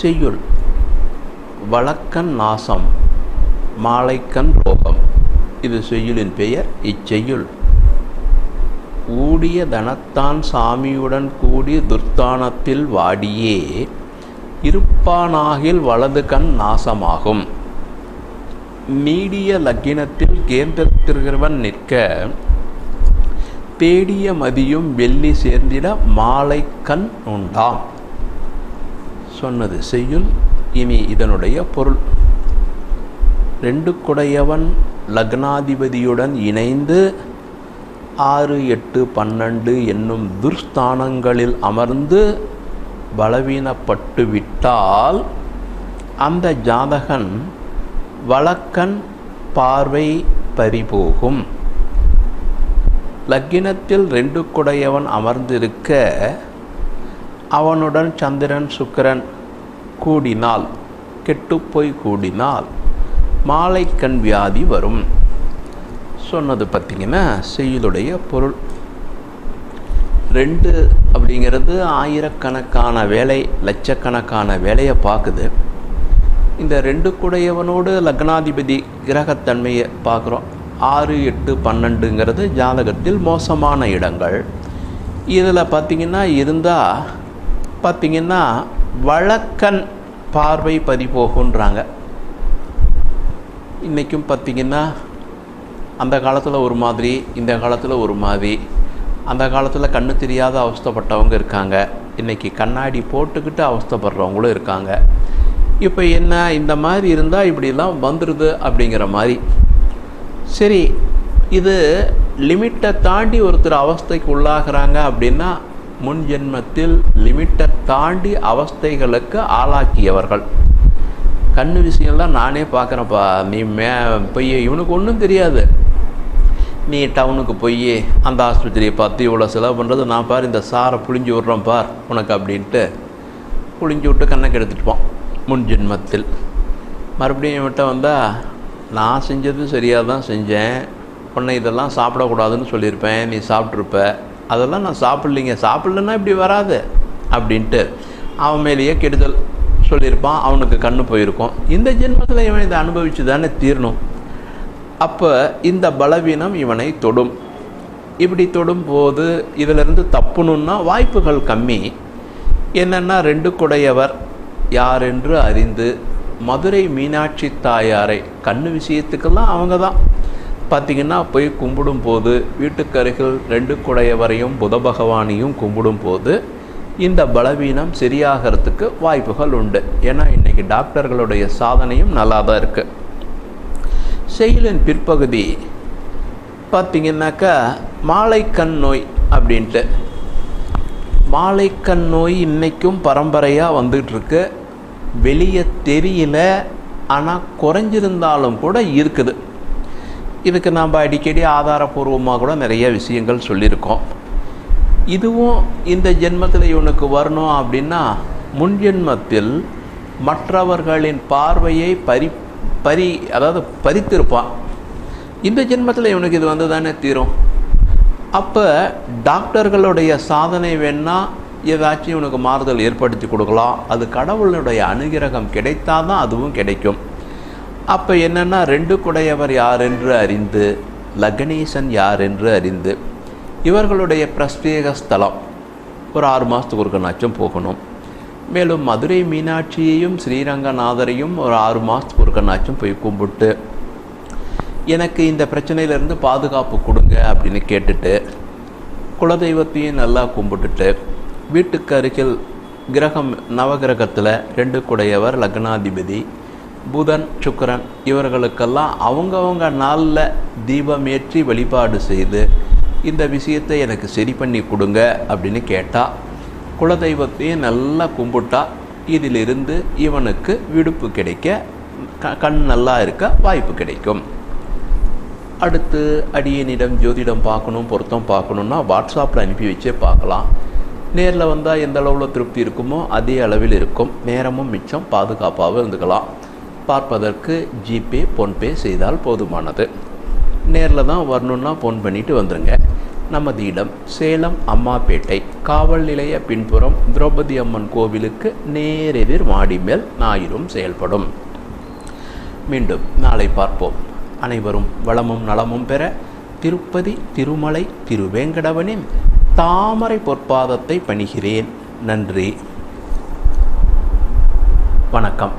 செய்யுள் வழக்கன் நாசம் மாலைக்கண் ரோகம். இது செய்யுளின் பெயர் இச்செய்யுள். ஊடிய தனத்தான் சாமியுடன் கூடி துர்த்தானத்தில் வாடியே இருப்பானாகில் வலது கண் நாசமாகும். நீடிய லக்கினத்தில் கேந்திரத்திருக்கிறவன் நிற்க பேடிய மதியும் வெள்ளி சேர்ந்திட மாலை கண் உண்டாம். சொன்னது செய்யுள் இனி இதனுடைய பொருள். ரெண்டு குடையவன் லக்னாதிபதியுடன் இணைந்து ஆறு எட்டு பன்னெண்டு என்னும் துர்ஸ்தானங்களில் அமர்ந்து பலவீனப்பட்டு விட்டால் அந்த ஜாதகன் வழக்கன் பார்வை பறிபோகும். லக்கினத்தில் ரெண்டு குடையவன் அமர்ந்திருக்க அவனுடன் சந்திரன் சுக்கிரன் கூடினால் கெட்டுப்போய் கூடினால் மாலைக்கண் வியாதி வரும். சொன்னது பார்த்திங்கன்னா செய்யுளுடைய பொருள். ரெண்டு அப்படிங்கிறது ஆயிரக்கணக்கான வேலை லட்சக்கணக்கான வேலையை பார்க்குது. இந்த ரெண்டு கூடையவனோடு லக்னாதிபதி கிரகத்தன்மையை பார்க்குறோம். ஆறு எட்டு பன்னெண்டுங்கிறது ஜாதகத்தில் மோசமான இடங்கள். இதில் பார்த்திங்கன்னா இருந்தால் பார்த்திங்கன்னா வழக்கன் பார்வை பறிபோகுன்றாங்க இன்றைக்கும் பார்த்திங்கன்னா அந்த காலத்தில் ஒரு மாதிரி இந்த காலத்தில் ஒரு மாதிரி. அந்த காலத்தில் கண்ணு தெரியாத அவஸ்தைப்பட்டவங்க இருக்காங்க. இன்றைக்கி கண்ணாடி போட்டுக்கிட்டு அவஸ்தைப்படுறவங்களும் இருக்காங்க. இப்போ என்ன இந்த மாதிரி இருந்தால் இப்படிலாம் வந்துடுது அப்படிங்கிற மாதிரி. சரி இது லிமிட்டை தாண்டி ஒருத்தர் அவஸ்தைக்கு உள்ளாகிறாங்க அப்படின்னா முன் ஜென்மத்தில் லிமிட்டை தாண்டி அவஸ்தைகளுக்கு ஆளாக்கியவர்கள். கண் விஷயம்லாம் நானே பார்க்குறேன்ப்பா. நீ மே போய் இவனுக்கு ஒன்றும் தெரியாது. நீ டவுனுக்கு போய் அந்த ஆஸ்பத்திரியை பார்த்து இவ்வளோ செலவு பண்ணுறது நான் பார் இந்த சாரை புழிஞ்சு விட்றேன் பார் உனக்கு அப்படின்ட்டு புழிஞ்சு விட்டு கண்ணக்கு எடுத்துட்டுப்பான் முன் ஜென்மத்தில் மறுபடியும் இவன்கிட்ட வந்தால் நான் செஞ்சது சரியாக தான் செஞ்சேன். உன்னை இதெல்லாம் சாப்பிடக்கூடாதுன்னு சொல்லியிருப்பேன் நீ சாப்பிட்ருப்ப அதெல்லாம் நான் சாப்பிட்லிங்க. சாப்பிட்லன்னா இப்படி வராது அப்படின்ட்டு அவன் மேலேயே கெடுதல் சொல்லியிருப்பான். அவனுக்கு கண்ணு போயிருக்கும். இந்த ஜென்மத்தில் இவன் இதை அனுபவித்து தானே தீரணும். அப்போ இந்த பலவீனம் இவனை தொடும். இப்படி தொடும்போது இதிலிருந்து தப்புணுன்னா வாய்ப்புகள் கம்மி. என்னென்னா ரெண்டு குடையவர் யார் என்று அறிந்து மதுரை மீனாட்சி தாயாரை கண்ணு விஷயத்துக்கெல்லாம் அவங்க தான் பார்த்திங்கன்னா போய் கும்பிடும் போது வீட்டுக்கருகில் ரெண்டு குடையவரையும் புத பகவானையும் கும்பிடும் போது இந்த பலவீனம் சரியாகிறதுக்கு வாய்ப்புகள் உண்டு. ஏன்னா இன்றைக்கி டாக்டர்களுடைய சாதனையும் நல்லா தான் இருக்குது செயலின் பிற்பகுதி பார்த்திங்கனாக்கா மாலைக்கண் நோய் அப்படின்ட்டு. மாலைக்கண் நோய் இன்றைக்கும் பரம்பரையாக வந்துகிட்ருக்கு. வெளியே தெரியல ஆனால் குறைஞ்சிருந்தாலும் கூட இருக்குது. இதுக்கு நாம் அடிக்கடி ஆதாரபூர்வமாக கூட நிறைய விஷயங்கள் சொல்லியிருக்கோம். இதுவும் இந்த ஜென்மத்தில் இவனுக்கு வரணும் அப்படின்னா முன்ஜென்மத்தில் மற்றவர்களின் பார்வையை பறி பறி அதாவது பறித்திருப்பான். இந்த ஜென்மத்தில் இவனுக்கு இது வந்து தானே தீரும். அப்போ டாக்டர்களுடைய சாதனை வேணால் ஏதாச்சும் இவனுக்கு மாறுதல் ஏற்படுத்தி கொடுக்கலாம். அது கடவுளுடைய அனுகிரகம் கிடைத்தாதான் அதுவும் கிடைக்கும். அப்போ என்னென்னா ரெண்டு குடையவர் யார் என்று அறிந்து லக்னேசன் யார் என்று அறிந்து இவர்களுடைய பிரத்யேக ஸ்தலம் ஒரு ஆறு மாதத்துக்கு ஒருக்கனாச்சும் போகணும். மேலும் மதுரை மீனாட்சியையும் ஸ்ரீரங்கநாதரையும் ஒரு ஆறு மாதத்துக்கு ஒருக்கனாச்சும் போய் கும்பிட்டு எனக்கு இந்த பிரச்சனையிலேருந்து பாதுகாப்பு கொடுங்க அப்படின்னு கேட்டுட்டு குலதெய்வத்தையும் நல்லா கும்பிட்டுட்டு வீட்டுக்கு அருகில் கிரகம் நவகிரகத்தில் ரெண்டு குடையவர் லக்னாதிபதி புதன் சுக்கரன் இவர்களுக்கெல்லாம் அவங்கவுங்க நாளில் தீபம் ஏற்றி வழிபாடு செய்து இந்த விஷயத்தை எனக்கு சரி பண்ணி கொடுங்க அப்படின்னு கேட்டால் குலதெய்வத்தையும் நல்லா கும்பிட்டா இதிலிருந்து இவனுக்கு விடுப்பு கிடைக்க க- கண் நல்லா இருக்க வாய்ப்பு கிடைக்கும். அடுத்து அடியனிடம் ஜோதிடம் பார்க்கணும் பொருத்தம் பார்க்கணுன்னா வாட்ஸ்அப்பில் அனுப்பி வச்சே பார்க்கலாம். நேரில் வந்தால் எந்த அளவில் திருப்தி இருக்குமோ அதே அளவில் இருக்கும். நேரமும் மிச்சம் பாதுகாப்பாக இருந்துக்கலாம். பார்ப்பதற்கு ஜிபே ஃபோன்பே செய்தால் போதுமானது. நேரில் தான் வரணுன்னா ஃபோன் பண்ணிட்டு வந்துருங்க. நமது இடம் சேலம் அம்மாப்பேட்டை காவல் நிலைய பின்புறம் திரௌபதி அம்மன் கோவிலுக்கு நேரெதிர் மாடி மேல் ஞாயிறும் செயல்படும். மீண்டும் நாளை பார்ப்போம். அனைவரும் வளமும் நலமும் பெற திருப்பதி திருமலை திருவேங்கடவனின் தாமரை பொற்பாதத்தை பணிகிறேன். நன்றி. வணக்கம்.